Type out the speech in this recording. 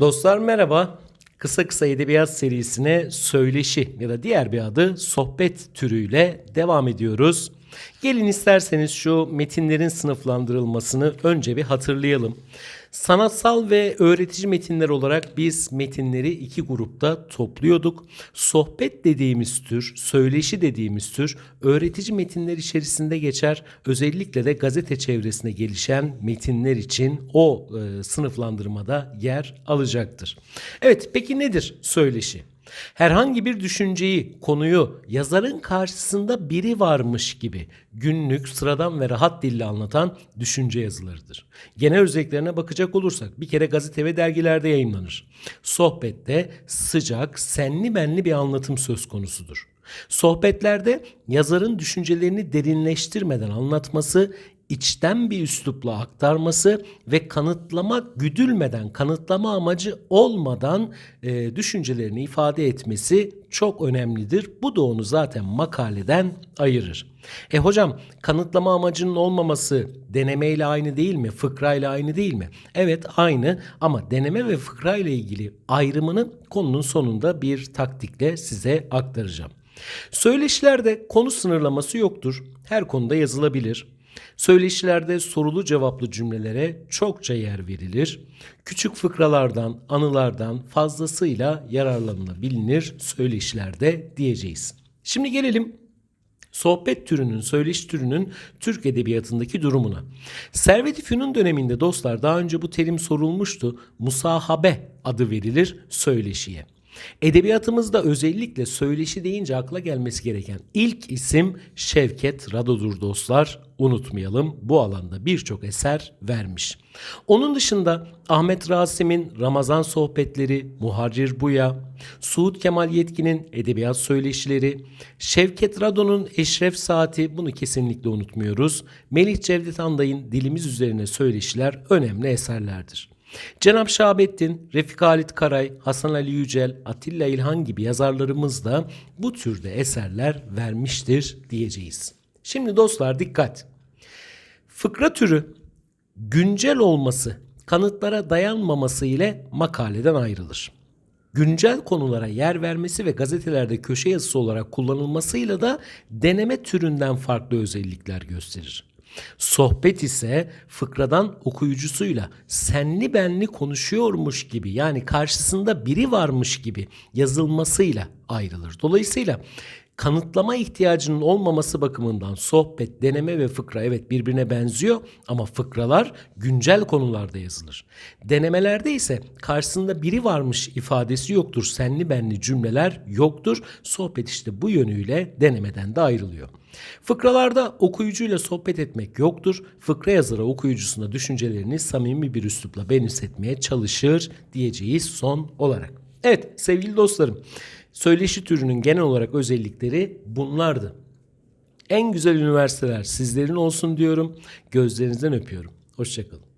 Dostlar merhaba. Kısa kısa edebiyat serisine söyleşi ya da diğer bir adı sohbet türüyle devam ediyoruz. Gelin isterseniz şu metinlerin sınıflandırılmasını önce bir hatırlayalım. Sanatsal ve öğretici metinler olarak biz metinleri iki grupta topluyorduk. Sohbet dediğimiz tür, söyleşi dediğimiz tür öğretici metinler içerisinde geçer. Özellikle de gazete çevresinde gelişen metinler için o e, sınıflandırmada yer alacaktır. Evet peki nedir söyleşi? Herhangi bir düşünceyi, konuyu yazarın karşısında biri varmış gibi günlük, sıradan ve rahat dille anlatan düşünce yazılarıdır. Genel özelliklerine bakacak olursak bir kere gazete ve dergilerde yayınlanır. Sohbette sıcak, senli benli bir anlatım söz konusudur. Sohbetlerde yazarın düşüncelerini derinleştirmeden anlatması, içten bir üslupla aktarması ve kanıtlama güdülmeden, kanıtlama amacı olmadan e, düşüncelerini ifade etmesi çok önemlidir. Bu da onu zaten makaleden ayırır. E hocam kanıtlama amacının olmaması denemeyle aynı değil mi? Fıkrayla aynı değil mi? Evet aynı ama deneme ve fıkrayla ilgili ayrımını konunun sonunda bir taktikle size aktaracağım. Söyleşilerde konu sınırlaması yoktur. Her konuda yazılabilir. Söyleşilerde sorulu cevaplı cümlelere çokça yer verilir. Küçük fıkralardan, anılardan fazlasıyla yararlanılabilir söyleşilerde diyeceğiz. Şimdi gelelim sohbet türünün, söyleşi türünün Türk edebiyatındaki durumuna. Servet-i Fünun döneminde dostlar daha önce bu terim sorulmuştu. Musahabe adı verilir söyleşiye. Edebiyatımızda özellikle söyleşi deyince akla gelmesi gereken ilk isim Şevket Rado'dur dostlar. Unutmayalım bu alanda birçok eser vermiş. Onun dışında Ahmet Rasim'in Ramazan Sohbetleri, Muharrir Buya, Suud Kemal Yetkin'in Edebiyat Söyleşileri, Şevket Rado'nun Eşref Saati bunu kesinlikle unutmuyoruz. Melih Cevdet Anday'ın Dilimiz Üzerine Söyleşiler önemli eserlerdir. Cenab Şahabettin, Refik Halit Karay, Hasan Ali Yücel, Atilla İlhan gibi yazarlarımız da bu türde eserler vermiştir diyeceğiz. Şimdi dostlar dikkat. Fıkra türü güncel olması, kanıtlara dayanmaması ile makaleden ayrılır. Güncel konulara yer vermesi ve gazetelerde köşe yazısı olarak kullanılmasıyla da deneme türünden farklı özellikler gösterir. Sohbet ise fıkradan okuyucusuyla senli benli konuşuyormuş gibi yani karşısında biri varmış gibi yazılmasıyla ayrılır. Dolayısıyla kanıtlama ihtiyacının olmaması bakımından sohbet, deneme ve fıkra evet birbirine benziyor ama fıkralar güncel konularda yazılır. Denemelerde ise karşısında biri varmış ifadesi yoktur. Senli benli cümleler yoktur. Sohbet işte bu yönüyle denemeden de ayrılıyor. Fıkralarda okuyucuyla sohbet etmek yoktur. Fıkra yazarı okuyucusuna düşüncelerini samimi bir üslupla benimsetmeye çalışır diyeceğiz son olarak. Evet sevgili dostlarım söyleşi türünün genel olarak özellikleri bunlardı. En güzel üniversiteler sizlerin olsun diyorum. Gözlerinizden öpüyorum. Hoşçakalın.